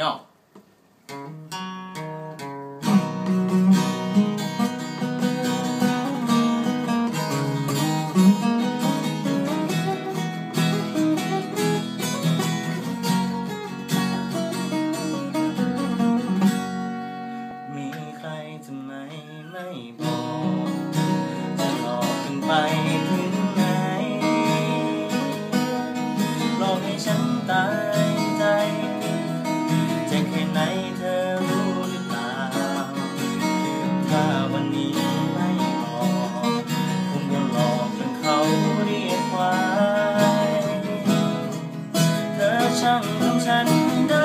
ย่อไม่บอกจะหลอกกันไป 上高山的。